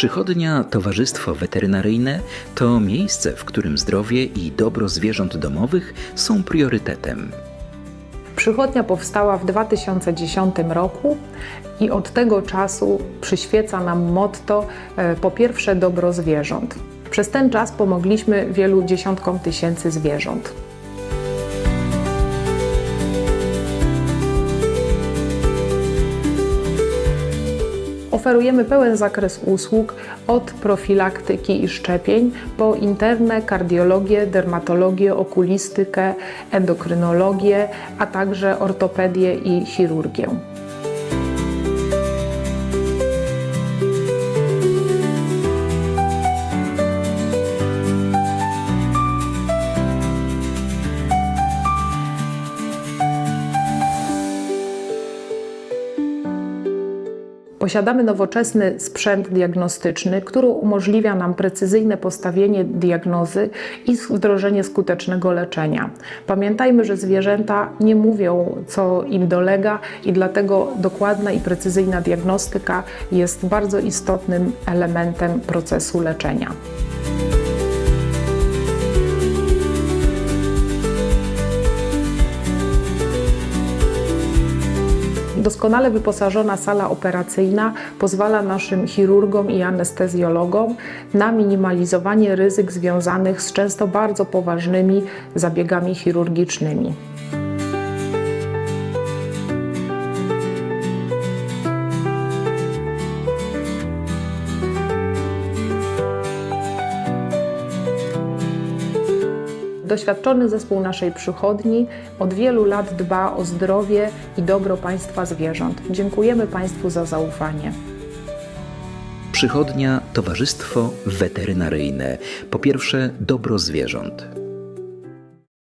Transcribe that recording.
Przychodnia Towarzystwo Weterynaryjne to miejsce, w którym zdrowie i dobro zwierząt domowych są priorytetem. Przychodnia powstała w 2010 roku i od tego czasu przyświeca nam motto e, po pierwsze dobro zwierząt. Przez ten czas pomogliśmy wielu dziesiątkom tysięcy zwierząt. Oferujemy pełen zakres usług od profilaktyki i szczepień po internę, kardiologię, dermatologię, okulistykę, endokrynologię, a także ortopedię i chirurgię. Posiadamy nowoczesny sprzęt diagnostyczny, który umożliwia nam precyzyjne postawienie diagnozy i wdrożenie skutecznego leczenia. Pamiętajmy, że zwierzęta nie mówią, co im dolega, i dlatego dokładna i precyzyjna diagnostyka jest bardzo istotnym elementem procesu leczenia. Doskonale wyposażona sala operacyjna pozwala naszym chirurgom i anestezjologom na minimalizowanie ryzyk związanych z często bardzo poważnymi zabiegami chirurgicznymi. Doświadczony zespół naszej przychodni od wielu lat dba o zdrowie i dobro Państwa zwierząt. Dziękujemy Państwu za zaufanie. Przychodnia Towarzystwo Weterynaryjne. Po pierwsze dobro zwierząt.